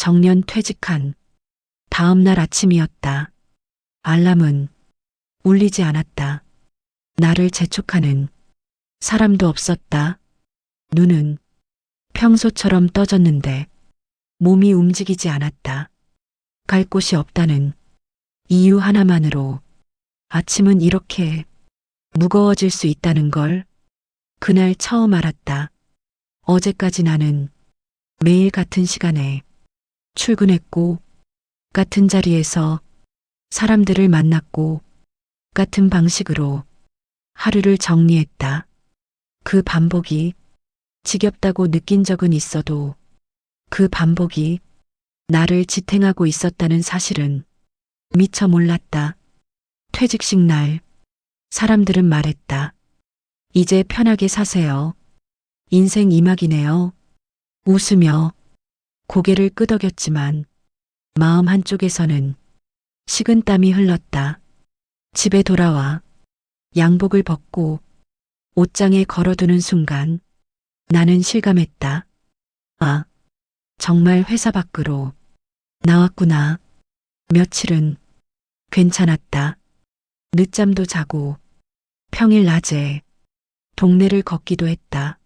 정년 퇴직한 다음 날 아침이었다. 알람은 울리지 않았다. 나를 재촉하는 사람도 없었다. 눈은 평소처럼 떠졌는데 몸이 움직이지 않았다. 갈 곳이 없다는 이유 하나만으로 아침은 이렇게 무거워질 수 있다는 걸 그날 처음 알았다. 어제까지 나는 매일 같은 시간에 출근했고 같은 자리에서 사람들을 만났고 같은 방식으로 하루를 정리했다. 그 반복이 지겹다고 느낀 적은 있어도 그 반복이 나를 지탱하고 있었다는 사실은 미처 몰랐다. 퇴직식 날 사람들은 말했다. 이제 편하게 사세요. 인생 이막이네요. 웃으며 고개를 끄덕였지만 마음 한쪽에서는 식은 땀이 흘렀다. 집에 돌아와 양복을 벗고 옷장에 걸어두는 순간 나는 실감했다. 아, 정말 회사 밖으로 나왔구나. 며칠은 괜찮았다. 늦잠도 자고 평일 낮에 동네를 걷기도 했다.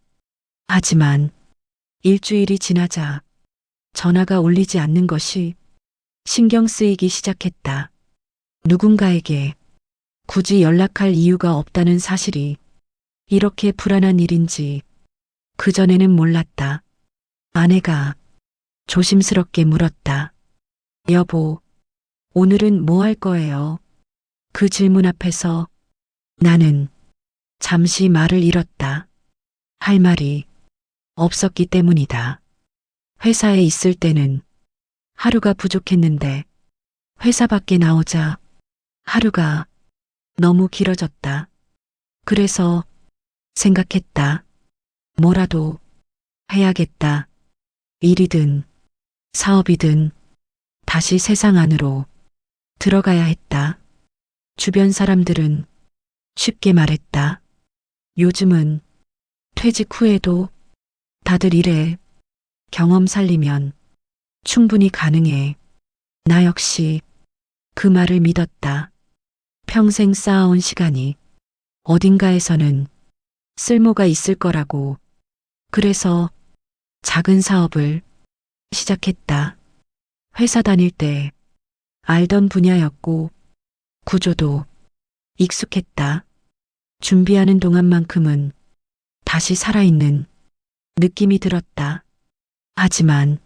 하지만 일주일이 지나자 전화가 울리지 않는 것이 신경 쓰이기 시작했다. 누군가에게 굳이 연락할 이유가 없다는 사실이 이렇게 불안한 일인지 그전에는 몰랐다. 아내가 조심스럽게 물었다. 여보, 오늘은 뭐 할 거예요? 그 질문 앞에서 나는 잠시 말을 잃었다. 할 말이 없었기 때문이다. 회사에 있을 때는 하루가 부족했는데 회사 밖에 나오자 하루가 너무 길어졌다. 그래서 생각했다. 뭐라도 해야겠다. 일이든 사업이든 다시 세상 안으로 들어가야 했다. 주변 사람들은 쉽게 말했다. 요즘은 퇴직 후에도 다들 이래. 경험 살리면 충분히 가능해. 나 역시 그 말을 믿었다. 평생 쌓아온 시간이 어딘가에서는 쓸모가 있을 거라고. 그래서 작은 사업을 시작했다. 회사 다닐 때 알던 분야였고 구조도 익숙했다. 준비하는 동안만큼은 다시 살아있는 느낌이 들었다. 하지만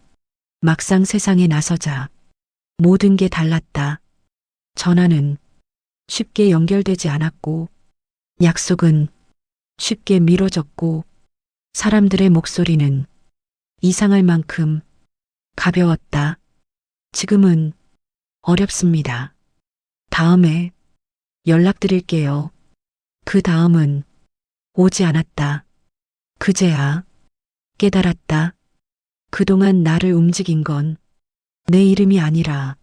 막상 세상에 나서자 모든 게 달랐다. 전화는 쉽게 연결되지 않았고 약속은 쉽게 미뤄졌고 사람들의 목소리는 이상할 만큼 가벼웠다. 지금은 어렵습니다. 다음에 연락드릴게요. 그 다음은 오지 않았다. 그제야 깨달았다. 그동안 나를 움직인 건 내 이름이 아니라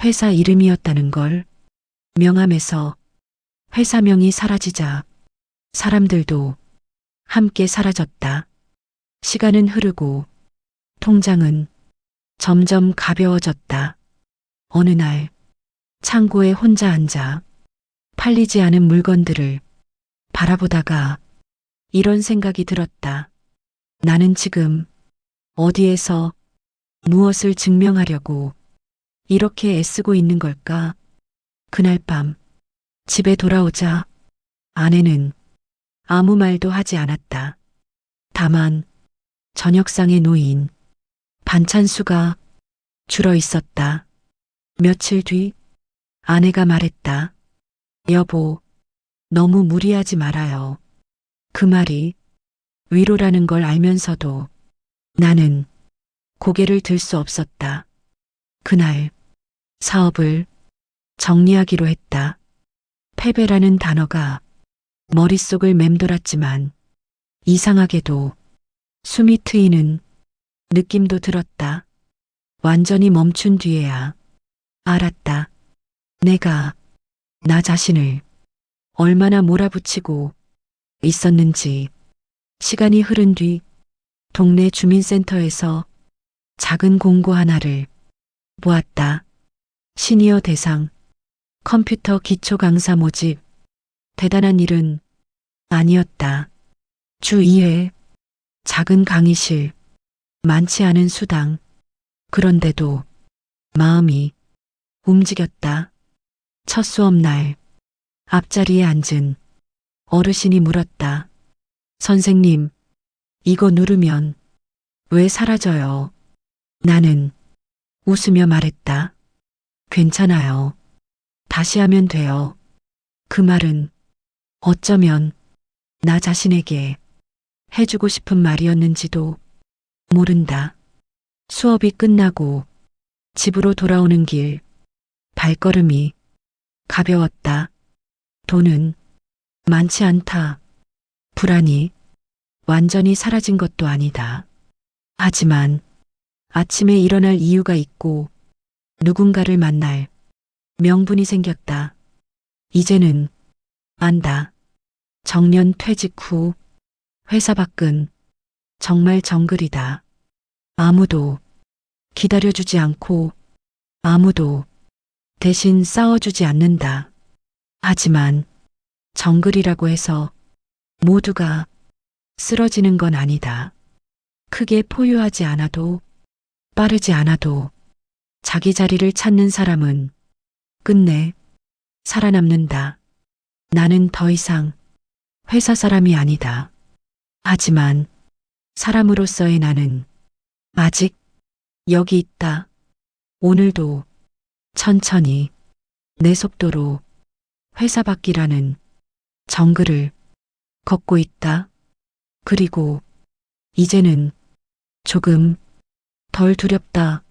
회사 이름이었다는 걸 명함에서 회사명이 사라지자 사람들도 함께 사라졌다. 시간은 흐르고 통장은 점점 가벼워졌다. 어느 날 창고에 혼자 앉아 팔리지 않은 물건들을 바라보다가 이런 생각이 들었다. 나는 지금 어디에서 무엇을 증명하려고 이렇게 애쓰고 있는 걸까? 그날 밤 집에 돌아오자 아내는 아무 말도 하지 않았다. 다만 저녁상에 놓인 반찬 수가 줄어 있었다. 며칠 뒤 아내가 말했다. 여보, 너무 무리하지 말아요. 그 말이 위로라는 걸 알면서도 나는 고개를 들 수 없었다. 그날 사업을 정리하기로 했다. 패배라는 단어가 머릿속을 맴돌았지만 이상하게도 숨이 트이는 느낌도 들었다. 완전히 멈춘 뒤에야 알았다. 내가 나 자신을 얼마나 몰아붙이고 있었는지 시간이 흐른 뒤 동네 주민센터에서 작은 공고 하나를 보았다. 시니어 대상, 컴퓨터 기초 강사 모집. 대단한 일은 아니었다. 주 2회, 작은 강의실, 많지 않은 수당. 그런데도 마음이 움직였다. 첫 수업 날, 앞자리에 앉은 어르신이 물었다. 선생님, 이거 누르면 왜 사라져요? 나는 웃으며 말했다. 괜찮아요. 다시 하면 돼요. 그 말은 어쩌면 나 자신에게 해주고 싶은 말이었는지도 모른다. 수업이 끝나고 집으로 돌아오는 길, 발걸음이 가벼웠다. 돈은 많지 않다. 불안이 완전히 사라진 것도 아니다. 하지만 아침에 일어날 이유가 있고 누군가를 만날 명분이 생겼다. 이제는 안다. 정년 퇴직 후 회사 밖은 정말 정글이다. 아무도 기다려주지 않고 아무도 대신 싸워주지 않는다. 하지만 정글이라고 해서 모두가 쓰러지는 건 아니다. 크게 포효하지 않아도 빠르지 않아도 자기 자리를 찾는 사람은 끝내 살아남는다. 나는 더 이상 회사 사람이 아니다. 하지만 사람으로서의 나는 아직 여기 있다. 오늘도 천천히 내 속도로 회사 밖이라는 정글을 걷고 있다. 그리고 이제는 조금 덜 두렵다.